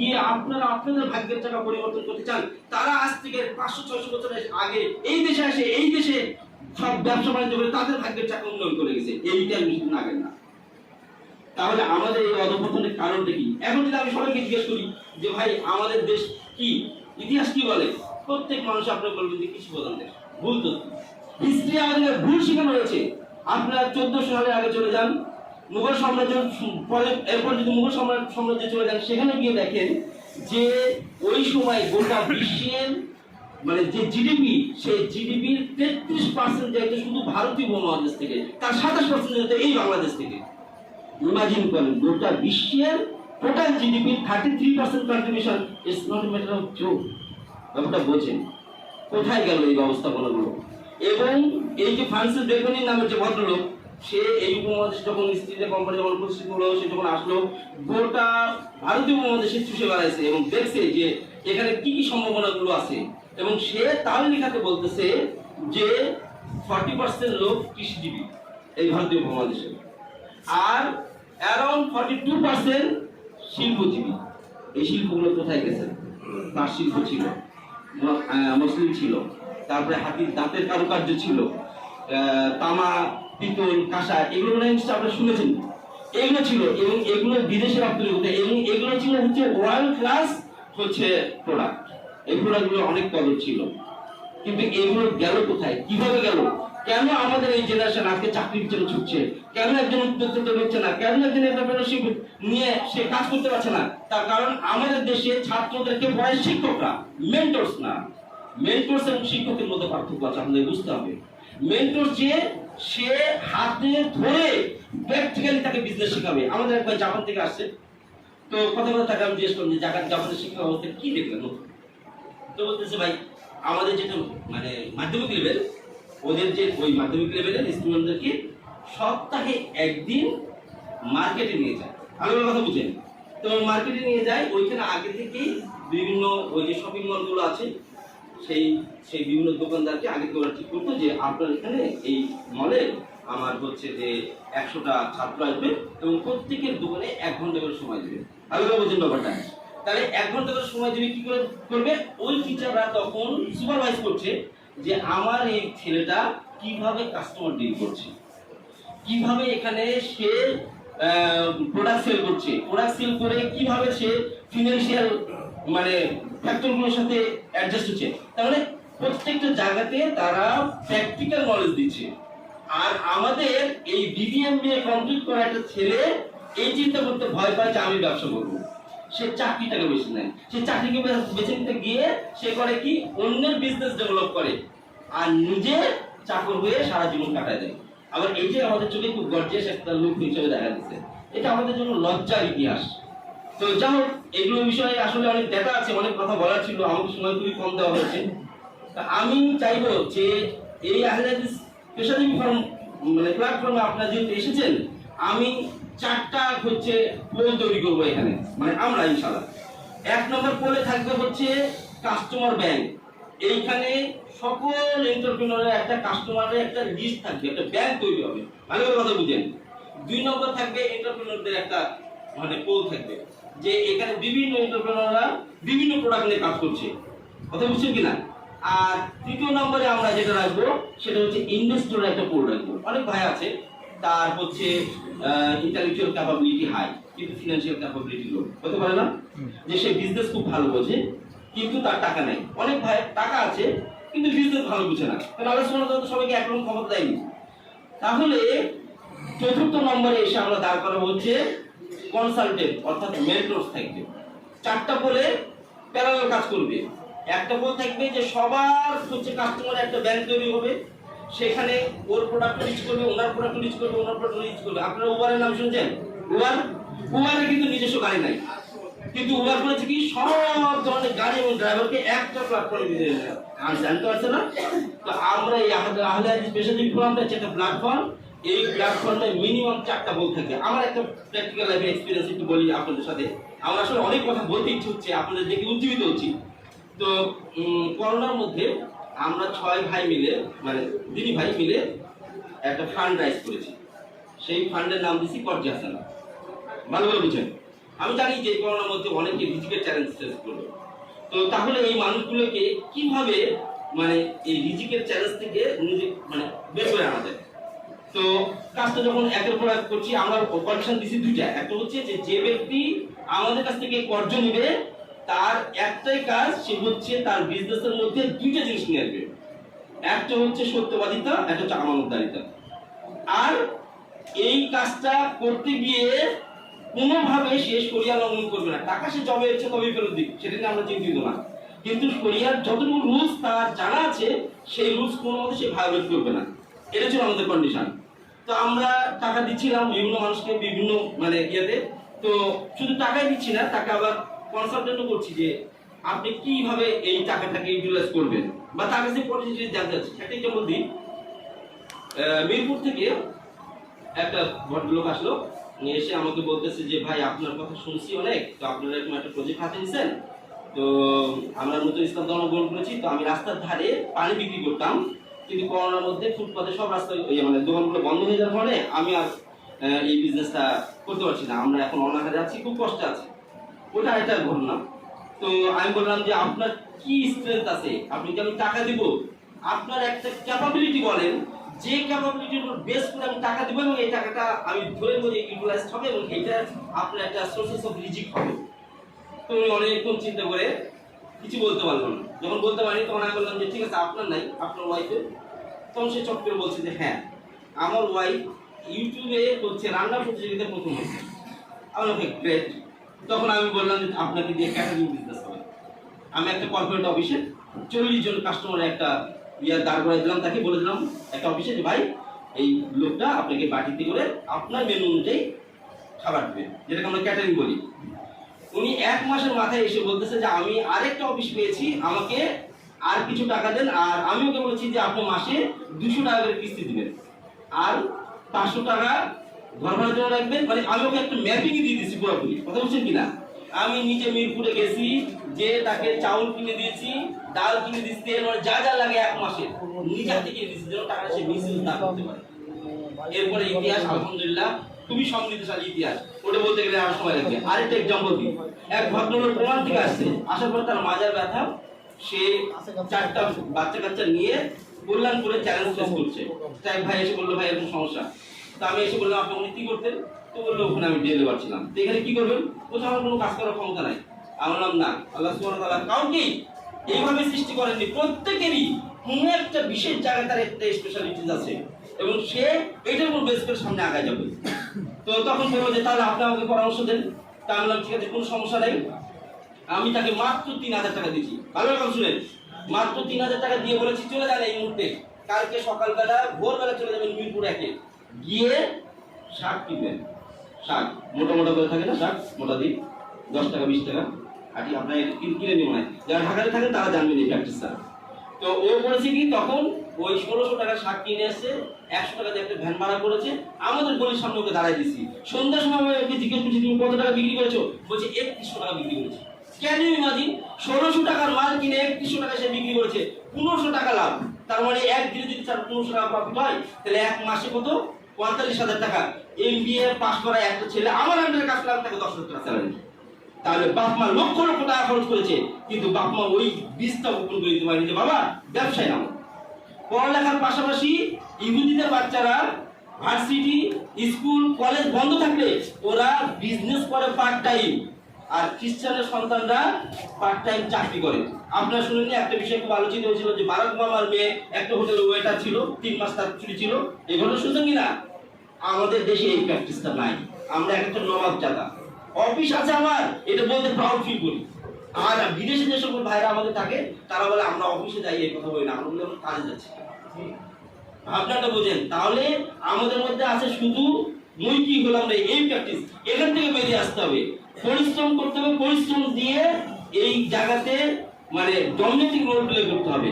গিয়ে আপনারা আপনাদের ভাগ্যের টাকা পরিবর্তন করতে চান, তারা আজ থেকে পাঁচশো, ছয়শো বছর আগে এই দেশে আসে, এই দেশে সব ব্যবসা বাণিজ্য করে তাদের ভাগ্যের টাকা উন্নয়ন করে গেছে। এইটা না তাহলে আমাদের এই অধপতনের কারণটা কি? এখন যদি আমি সবাইকে জিজ্ঞেস করি যে ভাই, আমাদের দেশ কি? ইতিহাস কি বলে? প্রত্যেক মানুষ আপনার বলবেন যে কৃষি প্রধান দেশ। ভুল তো হিস্ট্রি আমাদের ভুল শেখানো হয়েছে। আপনারা চোদ্দশো সালের আগে চলে যান মুঘল সাম্রাজ্য, পরে এরপর যদি মুঘল সাম্রাজ্য সাম্রাজ্যে চলে যান, সেখানে গিয়ে দেখেন যে ওই সময় গোটা বিশ্বের মানে যে জিডিপি সেই জিডিপির তেত্রিশ পার্সেন্ট যাইতে শুধু ভারতীয় উপমহাদেশ থেকে, তার সাতাশ পার্সেন্ট যাইতে এই বাংলাদেশ থেকে। ইমাজিন করেন, গোটা বিশ্বের total GDP thirty three percent contribution it's not matter of joke ব্যাপারটা বোঝেন, কোথায় গেল এই ব্যবস্থাপনাগুলো? এবং এই যে ফ্রান্সিস বেকনি নামের যে ভদ্রলোক সে এই উপমহাদেশ যখন স্ত্রীতে কোম্পানি যখন প্রতিষ্ঠিত হলো, সে যখন আসলো, গোটা ভারতীয় উপমহাদেশে চুষে বেড়াইছে এবং দেখছে যে এখানে কি কি সম্ভাবনাগুলো আছে। এবং সে তার লেখাতে বলতেছে যে ফর্টি পার্সেন্ট লোক কৃষিজীবী এই ভারতীয় উপমহাদেশে। আর অ্যারাউন্ড ফর্টি টু পার্সেন্ট শিল্পজীবী। এই শিল্পগুলো কোথায় গেছে? তার শিল্প ছিল। মুসলিম ছিল। তারপরে হাতির দাঁতের কারুকার্য ছিল। তামা পিতল কাঁসা, এগুলো মনে নিশ্চয়ই আপনারা শুনেছেন। এগুলো ছিল, এবং এগুলো বিদেশে রপ্তানি হতো এবং এগুলো ছিল হচ্ছে ওয়ার্ল্ড ক্লাস হচ্ছে প্রোডাক্ট এই প্রোডাক্টগুলো অনেক কদর ছিল। কিন্তু এগুলো গেল কোথায়? কীভাবে গেল? কেন আমাদের এই জেনারেশন আজকে চাকরির জন্য ছুটছে? কেন একজন উদ্যোক্তা হচ্ছে না? কেন একজন এন্টারপ্রেনারশিপ নিয়ে সে কাজ করতে পারছে না? তার কারণ আমাদের দেশে ছাত্রদেরকে পড়ায় শিক্ষকরা মেন্টরস না। মেন্টরস এবং শিক্ষকের মধ্যে পার্থক্য আছে, আপনাদের বুঝতে হবে। মেন্টর যে, সে হাতে ধরে প্র্যাকটিক্যালি তাকে বিজনেস শেখাবে। আমাদের একবার জাপান থেকে আসছে। তো কথা কথা তাকে আমি জিজ্ঞেস করলাম যে জাপান জাপানের শিক্ষা ব্যবস্থা কি দেখলেন? তো বলতেছে, ভাই, আমাদের যেটা মানে মাধ্যমিক লেভেল ওদের যে ওই মাধ্যমিক লেভেলের স্টুডেন্টদেরকে সপ্তাহে একদিন মার্কেটে নিয়ে যায়। আমি কথা বুঝেন তো মার্কেটে নিয়ে যায়, ওইখানে আগে থেকেই বিভিন্ন ওই যে শপিং মলগুলো আছে সেই সেই বিভিন্ন দোকানদারকে আগে থেকে ওরা ঠিক করতো যে আপনার এখানে এই মলে আমার হচ্ছে যে একশোটা ছাত্র আসবে এবং প্রত্যেকের দোকানে এক ঘণ্টা করে সময় দেবে। করে বোঝেন ব্যাপারটা তাহলে এক ঘণ্টা করে সময় দেবে কি করে করবে? ওই টিচাররা তখন সুপারভাইজ করছে যে আমার এই ছেলেটা কীভাবে কাস্টমার ডিল করছে। কীভাবে এখানে সে প্রোডাক্ট সেল করছে। প্রোডাক্ট সেল করে কীভাবে সে ফিনান্সিয়াল মানে ফ্যাক্টরগুলোর সাথে অ্যাডজাস্ট হচ্ছে? তার মানে প্রত্যেকটা জায়গাতে তারা প্র্যাকটিক্যাল নলেজ দিচ্ছে। আর আমাদের এই বিবিএমবিএ কমপ্লিট করা একটা ছেলে এই চিন্তা করতে ভয় পায় যে আমি ব্যবসা করব। সে চাকরিটাকে বেছে নেয়। সে চাকরিকে বেছে নিতে গিয়ে সে করে কি? অন্যের বিজনেস ডেভেলপ করে। আর নিজে চাকর হয়ে সারা জীবন কাটায় দেয়। আবার এই যে আমাদের চোখে খুব গর্জিয়াস একটা লোক হিসেবে দেখা যাচ্ছে, এটা আমাদের জন্য লজ্জার ইতিহাস। তো যাই হোক, এগুলো বিষয়ে আসলে অনেক ডেটা আছে, অনেক কথা বলার ছিল, আমাকে সময় খুবই কম দেওয়া হয়েছে। আমি চাইব যে এই আহলাদিস পেশাজীবী ফর্ম মানে প্ল্যাটফর্মে আপনারা যেহেতু এসেছেন, আমি চারটা হচ্ছে পোল তৈরি করব এখানে মানে আমরা ইনশাল্লাহ এক নম্বর পোলে থাকবে হচ্ছে কাস্টমার ব্যাংক এইখানে সকল এন্টারপ্রিনারের একটা কাস্টমারের একটা লিস্ট থাকবে একটা ব্যাংক তৈরি হবে। ভালো করে কথা বুঝেন দুই। নম্বর থাকবে এন্টারপ্রিনারদের একটা মানে পোল থাকবে যে এখানে বিভিন্ন এন্টারপ্রিনাররা বিভিন্ন প্রোডাক্ট নিয়ে কাজ করছে। কথা বুঝছেন কিনা? আর তৃতীয় নম্বরে আমরা যেটা রাখব সেটা হচ্ছে ইনভেস্টরের একটা পোল রাখব। অনেক ভাই আছে তার হচ্ছে ইন্টালেকচুয়াল ক্যাপাবিলিটি হাই কিন্তু ফিনান্সিয়াল ক্যাপাবিলিটি লো হতে পারে না? যে সে বিজনেস খুব ভালো বোঝে কিন্তু তার টাকা নেই। অনেক ভাই টাকা আছে কিন্তু বিজনেস ভালো বুঝে না। কারণ আল্লাহ সুবহানাহু ওয়া সবাইকে একরকম ক্ষমতা দেয়নি। তাহলে চতুর্থ নম্বরে এসে আমরা দাঁড় করা হচ্ছে কনসালটেন্ট অর্থাৎ মেন্টরস থাকবে। চারটা বলে প্যারালাল কাজ করবে। একটা বল থাকবে যে সবার হচ্ছে কাস্টমার একটা ব্যাংক তৈরি হবে। সেখানে ওর প্রোডাক্ট রিচ করবে, ওনার প্রোডাক্ট রিচ করবে, ওনার প্রোডাক্ট রিচ করবে। আপনারা উবারের নাম শুনছেন? উবার? উবারের কিন্তু নিজস্ব গাড়ি নাই। কিন্তু উবার করেছে কি, সব ধরনের গাড়ি এবং ড্রাইভারকে একটা প্ল্যাটফর্মে দিতে আর জানতে পারছে না। তো আমরা এই আহলে পেশাজীবী ফোরামটা একটা প্ল্যাটফর্ম এই প্ল্যাটফর্মে মিনিমাম চারটা বল থাকে। আমার একটা প্র্যাকটিক্যাল লাইফে এক্সপিরিয়েন্স একটু বলি আপনাদের সাথে। আমার আসলে অনেক কথা বলতে ইচ্ছে হচ্ছে, আপনাদের দেখে উজ্জীবিত হচ্ছি। তো করোনার মধ্যে আমরা ছয় ভাই মিলে মানে দিদি ভাই মিলে একটা ফান্ড রাইজ করেছি। সেই ফান্ডের নাম দিছি কর্জা হাসানা ভালো করে বুঝেন। আমি জানি যে করোনার মধ্যে অনেকে রিজিকের চ্যালেঞ্জ ফেস করবে। তো তাহলে এই মানুষগুলোকে কীভাবে মানে এই রিজিকের চ্যালেঞ্জ থেকে নিজে মানে বের করে আনা যায়? তো কাজটা যখন একের পর এক করছি, আমরা কন্ডিশন দিছি দুইটা। একটা হচ্ছে যে যে ব্যক্তি আমাদের কাছ থেকে কর্জ নেবে, তার একটাই কাজ সে হচ্ছে তার বিজনেসের মধ্যে দুইটা জিনিস নিয়ে আসবে। একটা হচ্ছে সত্যবাদিতা, একটা হচ্ছে আমানতদারিতা। আর এই কাজটা করতে গিয়ে কোনোভাবে সে সরিয়া লঙ্ঘন করবে না। টাকা সে জবে ইচ্ছে তবে ফেরত দিক সেটা নিয়ে আমরা চিন্তিত না। কিন্তু সরিয়ার যতটুকু রুলস তার জানা আছে, সেই রুলস কোনো মতে সে ভায়োলেট করবে না। এটা ছিল আমাদের কন্ডিশন তো আমরা টাকা দিচ্ছিলাম বিভিন্ন মানুষকে বিভিন্ন মানে ইয়েতে। তো শুধু টাকাই দিচ্ছি না, তাকে আবার কনসালটেন্টও করছি যে, আপনি কীভাবে এই টাকাটাকে ইউটিলাইজ করবেন? বা তার কাছে পরিচিতি জানতে চাচ্ছি। একটা এক্সাম্পল দিই মিরপুর থেকে একটা ভদ্রলোক আসলো। নিয়ে এসে আমাকে বলতেছে যে, ভাই, আপনার কথা শুনছি অনেক, তো আপনারা এরকম একটা প্রজেক্ট হাতে নিছেন। তো আমরা নতুন ইসলাম ধর্ম গ্রহণ করেছি, তো আমি রাস্তার ধারে পানি বিক্রি করতাম। কিন্তু করোনার মধ্যে ফুটপাতে সব রাস্তা মানে দোকানগুলো বন্ধ হয়ে যাওয়ার ফলে আমি আর এই বিজনেসটা করতে পারছি না। আমরা এখন অনাহারে আছি, খুব কষ্টে আছি। ওটা একটা ঘটনা। তো আমি বললাম যে, আপনার কি স্ট্রেংথ আছে? আপনি কি আমি টাকা দিব? আপনার একটা ক্যাপাবিলিটি বলেন যে ক্যাপাবিলিটির উপর বেস করে আমি টাকা দিব এবং এই টাকাটা আমি ধরে ধরে ইউটিলাইজ হবে এবং এটা আপনার একটা সোর্সেস অফ রিজিক হবে। তো উনি অনেকক্ষণ চিন্তা করে কিছু বলতে পারল না। যখন বলতে পারিনি, তখন আমি বললাম যে, ঠিক আছে, আপনার নাই, আপনার ওয়াইফের তখন সে চট করে বলছে যে হ্যাঁ আমার ওয়াইফ ইউটিউবে হচ্ছে রান্না প্রতিযোগিতা প্রথম হয়েছে। আমি ওকে গ্রেট তখন আমি বললাম যে, আপনাকে দিয়ে ক্যাটারিং বিজনেস হবে। আমি একটা কর্পোরেট অফিসে চল্লিশ জন কাস্টমারের একটা দাঁড় করাই দিলাম তাকে, বলে দিলাম একটা অফিসে যে, ভাই, এই লোকটা আপনাকে বাটিতে করে আপনার মেনু অনুযায়ী খাবার দেবে। যেটাকে আমরা ক্যাটারিং বলি। উনি এক মাসের মাথায় এসে বলতেছে যে, আমি আরেকটা অফিস পেয়েছি, আমাকে আর কিছু টাকা দেন, আর আমি ওকে বলেছি যে, আপনি মাসে দুশো টাকা করে কিস্তি দিবেন। আর পাঁচশো টাকা ঘর ভাড়ার জন্য রাখবেন। মানে আমি ওকে একটা ম্যাপিং দিয়ে দিয়েছি পুরোপুরি। কথা বলছেন কিনা? আমি নিজে মিরপুরে গেছি যে তাকে চাউল কিনে দিয়েছি, ডাল কিনে দিয়েছি, তেল মানে যা যা লাগে এক মাসে। নিজে হাতে কিনে দিয়েছি, যেন টাকা সে না করতে পারে। এরপরে ইতিহাস, আলহামদুলিল্লাহ, খুবই সমৃদ্ধশালী ইতিহাস। ওটা বলতে গেলে আর সময় লাগবে। আরেকটা এক্সাম্পল দিই। এক ভদ্রলোক প্রমাণ থেকে আসছে। আসার পরে তার মাজার ব্যথা, সে চারটা বাচ্চা কাচ্চা নিয়ে কল্যাণপুরে চ্যালেঞ্জ করছে। তাই ভাই এসে বলল, ভাই, এরকম সমস্যা। তা আমি এসে বললাম, আপনি উনি কি করতেন? তো বলল, ওখানে আমি ডেলিভার ছিলাম। তো এখানে কি করবেন? বলছে, আমার কোনো কাজ করার ক্ষমতা নাই। আমি বললাম, না। আল্লাহ তাআলা কাউকেই এইভাবে সৃষ্টি করেননি। প্রত্যেকেরই কোনো একটা বিশেষ জায়গায় তার একটা স্পেশালিটিস আছে এবং সে এটার উপর বেস করে সামনে আগায় যাবে। তো তখন বলব যে, তাহলে আপনি আমাকে পরামর্শ দেন। তা আমি ঠিক আছে, কোনো সমস্যা নেই। আমি তাকে মাত্র তিন হাজার টাকা দিয়েছি। ভালো রকম শুনেন, মাত্র তিন হাজার টাকা দিয়ে বলেছি, চলে যান এই মুহূর্তে। কালকে সকালবেলা, ভোরবেলা চলে যাবেন মিরপুর একে। গিয়ে শাক কিনবেন। শাক, মোটা মোটা করে থাকে না শাক? মোটা দিন দশ টাকা, বিশ টাকা। আটি আপনার কিনে নিব না। যারা ঢাকাতে থাকেন, তারা জানবেন এই প্র্যাকটিসটা তো ও করেছে কি? তখন ওই ষোলোশো টাকা শাক কিনে এসে একশো টাকা দিয়ে একটা ভ্যান ভাড়া করেছে। আমাদের গলির সামনে ওকে দাঁড়াই দিছি সন্ধ্যার সময় আমি জিজ্ঞেস করছি, তুমি কত টাকা বিক্রি করেছ? বলছে, একত্রিশশো টাকা বিক্রি করেছে। কেন ইমাজিন? ষোলোশো টাকার মাল কিনে একত্রিশশো টাকা সে বিক্রি করেছে। পনেরোশো টাকা লাভ। তার মানে এক দিনে যদি তার পনেরোশো টাকা প্রফিট হয়, তাহলে এক মাসে কত? পঁয়তাল্লিশ হাজার টাকা। এম বি এ পাস করা একটা ছেলে, আমার আন্ডারে কাজ করলাম তাকে দশ হাজার টাকা তাহলে বাপ মা লক্ষ লক্ষ টাকা খরচ করেছে, কিন্তু বাপ মা ওই বীজটা বপন করে দিতে পারেনি যে, বাবা, ব্যবসায় নামো। পড়ালেখার পাশাপাশি ইহুদিদের বাচ্চারা ভার্সিটি, স্কুল, কলেজ বন্ধ থাকলে ওরা বিজনেস করে পার্ট টাইম আর খ্রিস্টানের সন্তানরা পার্ট টাইম চাকরি করে। আপনারা শুনেন, একটা বিষয় খুব আলোচিত হয়েছিল যে বারাক ওবামার মেয়ে একটা হোটেলে ওয়েটার ছিল, তিন মাস তার ছুটি ছিল। এগুলো শুনছেন কিনা আমাদের দেশে এই প্র্যাকটিসটা নাই। আমরা এক একটা নবাব জাতা অফিস আছে আমার, এটা বলতে প্রাউড ফিল করি। আর বিদেশে যে সকল ভাইরা আমাদের থাকে, তারা বলে, আমরা অফিসে যাই, এই কথা বলি না। আমরা বলি, আমরা কাজে যাচ্ছি। ভাবনাটা বোঝেন। তাহলে আমাদের মধ্যে আছে শুধু, মুই কি হলাম রে? এই প্র্যাকটিস এখান থেকে বেরিয়ে আসতে হবে। পরিশ্রম করতে হবে, পরিশ্রম দিয়ে এই জায়গাতে মানে ডমিনেটিং রোল প্লে করতে হবে।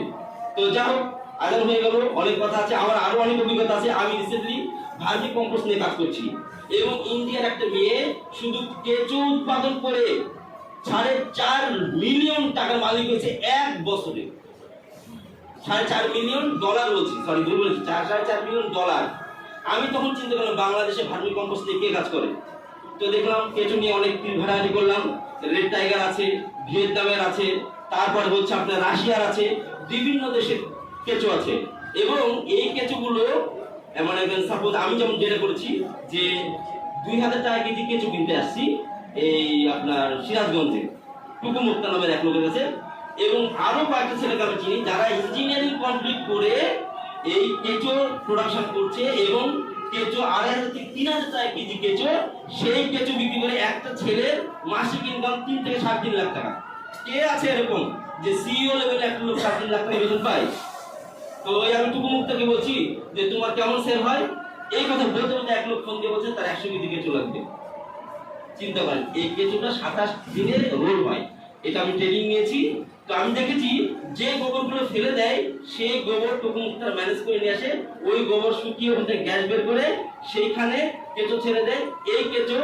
তো যা হোক আগাম হয়ে গেল অনেক কথা আছে, আমার আরও অনেক অভিজ্ঞতা আছে, আমি রিসেন্টলি ভার্মি কম্পোস্ট নিয়ে কাজ করছি। এবং ইন্ডিয়ার একটা মেয়ে শুধু কেঁচো উৎপাদন করে সাড়ে চার মিলিয়ন টাকার মালিক হয়েছে এক বছরে। সাড়ে চার মিলিয়ন ডলার বলছি সরি ভুল বলেছি, চার, সাড়ে চার মিলিয়ন ডলার আমি তখন চিন্তা করলাম, বাংলাদেশে ভার্মি কম্পোস্ট নিয়ে কে কাজ করে? তো দেখলাম কেঁচো নিয়ে অনেক ভ্যারাইটি করলাম। রেড টাইগার আছে ভিয়েতনামের আছে, তারপর হচ্ছে আপনার রাশিয়ার আছে, বিভিন্ন দেশের কেঁচো আছে। এবং এই কেঁচোগুলো সাপোজ আমি যেমন যেটা করেছি, যে দুই হাজার টাকা কেজি কেঁচো কিনতে আসছি, এই আপনার সিরাজগঞ্জে টুকু মুক্তা নামের এক লোকের কাছে। এবং আরও কয়েকটা ছেলেকে আমি চিনি, যারা ইঞ্জিনিয়ারিং কমপ্লিট করে এই কেঁচো প্রোডাকশন করছে এবং কেঁচো আড়াই হাজার থেকে তিন হাজার টাকা কেজি কেঁচো। সেই কেঁচো বিক্রি করে একটা ছেলের মাসিক ইনকাম তিন থেকে সাড়ে তিন লাখ টাকা। কে আছে এরকম যে সিইও লেভেলে একটা লোক সাড়ে তিন লাখ টাকা বেতন পায়? তো ওই আমি টুকু মুক্তাকে বলছি যে, তোমার কেমন সেল হয়? এই কথা বলতে বলতে এক লোক ফোন দিয়ে বলছে, তার একশো কেজি কেঁচো লাগবে। চিন্তা করেন, এই কেঁচোটা সাতাশ দিনে রোল হয়। এটা আমি ট্রেনিং নিয়েছি। তো আমি দেখেছি যে গোবরগুলো ফেলে দেয়, সেই গোবর টুকু মুক্তার ম্যানেজ করে নিয়ে আসে, ওই গোবর শুকিয়ে ওখান গ্যাস বের করে সেইখানে কেঁচো ছেড়ে দেয়। এই কেঁচো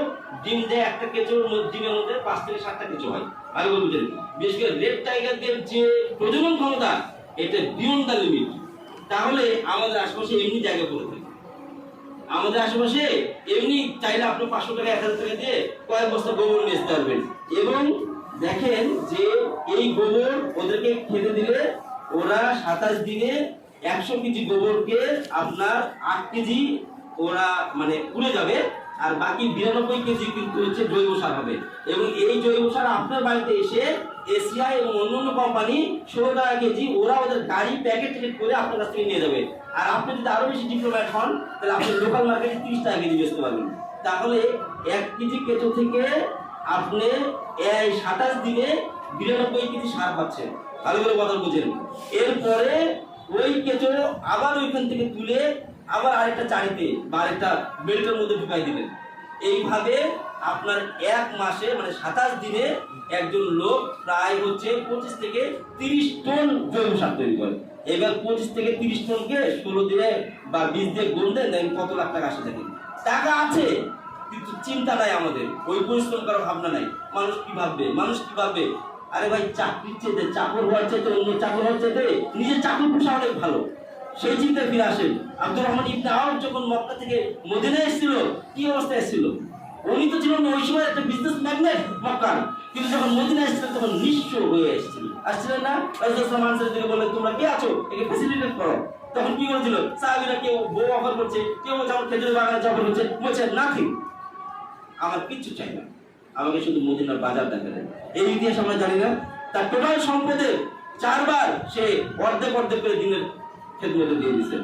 ডিম দেয় একটা কেঁচোর ডিমের মধ্যে পাঁচ থেকে সাতটা কেঁচো হয়। ভালো করে বুঝেন বিশেষ করে রেড টাইগারদের যে প্রজনন ক্ষমতা, এটা বিয়ন্ড দ্য লিমিট তাহলে আমাদের আশেপাশে এমনি জায়গা পড়ে থাকে। আমাদের আশেপাশে এমনি চাইলে আপনি পাঁচশো টাকা, এক হাজার টাকা দিয়ে কয়েক বস্তা গোবর নিয়ে আসতে পারবেন। এবং দেখেন যে এই গোবর ওদেরকে খেতে দিলে ওরা সাতাশ দিনে একশো কেজি গোবরকে আপনার আট কেজি ওরা মানে উড়ে যাবে, আর বাকি বিরানব্বই কেজি কিন্তু হচ্ছে জৈব সার হবে। এবং এই জৈব সার আপনার বাড়িতে এসে এশিয়া এবং অন্যান্য কোম্পানি ষোলো টাকা কেজি ওরা ওদের গাড়ি প্যাকেট ট্যাকেট করে আপনার কাছ থেকে নিয়ে যাবে। আর আপনি যদি আরও বেশি ডিপ্লোম্যাট হন, তাহলে আপনি লোকাল মার্কেটে তিরিশ টাকা কেজি বেচতে পারবেন। তাহলে এক কেজি কেঁচো থেকে আপনি এই সাতাশ দিনে বিরানব্বই কেজি সার পাচ্ছেন ভালো করে কথা বুঝেন এরপরে ওই কেঁচো আবার ওইখান থেকে তুলে আবার আরেকটা চারিতে বা আরেকটা বেল্টের মধ্যে ঢুকাই দিলেন এইভাবে আপনার এক মাসে মানে সাতাশ দিনে একজন লোক প্রায় হচ্ছে পঁচিশ থেকে তিরিশ টন জৈব সার তৈরি করে। এবার পঁচিশ থেকে তিরিশ টনকে ষোলো দিনে বা বিশ দিয়ে গুণ দেন কত লাখ টাকা আসে থাকে টাকা আছে কিন্তু চিন্তা নাই আমাদের। ওই পরিশ্রম করার ভাবনা নাই। মানুষ কি ভাববে? মানুষ কি ভাববে? আরে ভাই, চাকরির চেয়ে চাকর হওয়ার চাইতে অন্য চাকর হওয়ার চাইতে নিজের চাকর পোষা অনেক ভালো। সেই চিন্তায় ফিরে আসেন। আব্দুর রহমান ইবনে আউফ যখন মক্কা থেকে মদিনা এসেছিল, কি অবস্থায় এসেছিল? উনি তো ছিলেন ওই সময় একটা বিজনেস ম্যাগনেট মক্কার। কিন্তু যখন মদিনা এসেছিলেন তখন নিঃস্ব হয়ে এসেছিল। আসছিলেন না? রাজুলাম আনসার দিকে বললেন, তোমরা কে আছো? একে ফেসিলিটেট করো। তখন কি করেছিল সাহাবিরা কেউ বউ অফার করছে, কেউ আমার খেজুর বাগানে অফার করছে। বলছে নাথিং আমার কিচ্ছু চাই না। আমাকে শুধু মদিনার বাজার দেখা দেয় এই ইতিহাস আমরা জানি না। তার টোটাল সম্পদের চারবার সে অর্ধেক অর্ধেক করে দিনের খেদমতে দিয়ে দিচ্ছে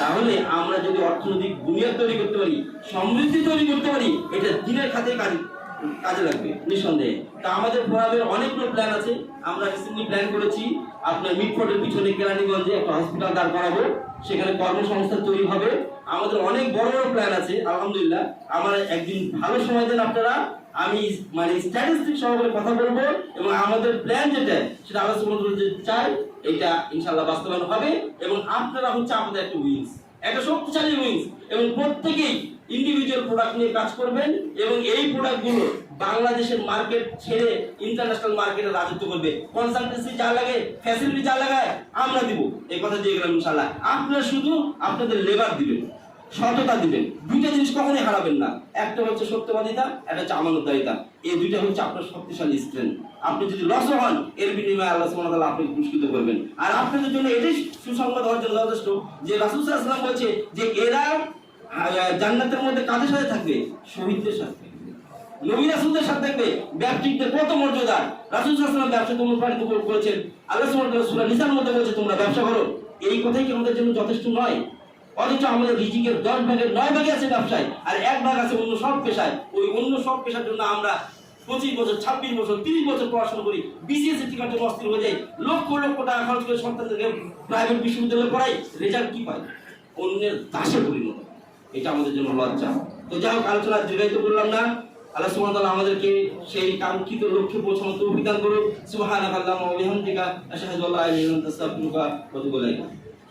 তাহলে আমরা যদি অর্থনৈতিক বুনিয়াদ তৈরি করতে পারি, সমৃদ্ধি তৈরি করতে পারি, এটা দিনের খাতে কাজে কাজে লাগবে, নিঃসন্দেহে। তা আমাদের ফোরামের অনেকগুলো প্ল্যান আছে। আমরা রিসেন্টলি প্ল্যান করেছি, আপনার মিটফোর্টের পিছনে কেরানীগঞ্জে একটা হসপিটাল দাঁড় করাবো। সেখানে কর্মসংস্থান তৈরি হবে। আমাদের অনেক বড় বড় প্ল্যান আছে, আলহামদুলিল্লাহ। আমার একদিন ভালো সময় দেন আপনারা। আমি মানে স্ট্যাটিস্টিক সহকারে কথা বলব এবং আমাদের প্ল্যান যেটা, সেটা আলোচনা করতে চাই, এটা ইনশাল্লাহ বাস্তবায়ন হবে এবং আপনারা হচ্ছে আমাদের একটা উইংস একটা শক্তিশালী উইংস এবং প্রত্যেকেই ইন্ডিভিজুয়াল প্রোডাক্ট নিয়ে কাজ করবেন এবং এই প্রোডাক্টগুলো বাংলাদেশের মার্কেট ছেড়ে ইন্টারন্যাশনাল মার্কেটে রাজত্ব করবে। কনসালটেন্সি যা লাগে ফ্যাসিলিটি যা লাগায়, আমরা দিব। এই কথা দিয়ে গেলাম ইনশাল্লাহ আপনারা শুধু আপনাদের লেবার দিবেন, সততা দিবেন। দুইটা জিনিস কখনোই হারাবেন না। একটা হচ্ছে সত্যবাদিতা, একটা হচ্ছে আমানতদারিতা। এই দুইটা হচ্ছে আপনার শক্তিশালী স্ট্রেংথ আপনি যদি লস হন, এর বিনিময়ে আল্লাহ তাআলা আপনাকে পুরস্কৃত করবেন। আর আপনাদের জন্য এটাই সুসংবাদ হওয়ার জন্য যথেষ্ট যে রাসুল আলাইহি বলছে যে এরা জান্নাতের মধ্যে কাদের সাথে থাকবে? শহীদদের সাথে। নবী রাসূলদের সাথে থাকবে ব্যবসায়িকদের কত মর্যাদা। রাসূল সাল্লাল্লাহু ব্যবসা তোমরা প্রাণিত করেছেন। আল্লাহ তাআলা নিসার মধ্যে বলেছে, তোমরা ব্যবসা করো। এই কথাই কি আমাদের জন্য যথেষ্ট নয়? অথচ আমাদের রিজিকের দশ ভাগের নয় ভাগে আছে ব্যবসায়, আর এক ভাগ আছে অন্য সব পেশায়। ওই অন্য সব পেশার জন্য আমরা পঁচিশ বছর, ছাব্বিশ বছর, তিরিশ বছর পড়াশোনা করি। বিসিএস জন্য অস্থির হয়ে যাই। লক্ষ লক্ষ টাকা খরচ করে সন্তানদেরকে প্রাইভেট বিশ্ববিদ্যালয়ে পড়াই, রেজাল্ট কি পায় অন্যের দাসে পরিণত। এটা আমাদের জন্য লজ্জা। তো যাই হোক আলোচনা দীর্ঘায়িত করলাম না। আল্লাহ তাআলা আমাদেরকে সেই কাঙ্ক্ষিত লক্ষ্যে পৌঁছানোর তৌফিক দান করুক। সুবহানাকাল্লাহু ওয়া বিহামদিকা, আশহাদু আল্লা ইলাহা ইল্লা আনতা আস্তাগফিরুকা ওয়া আতুবু ইলাইক।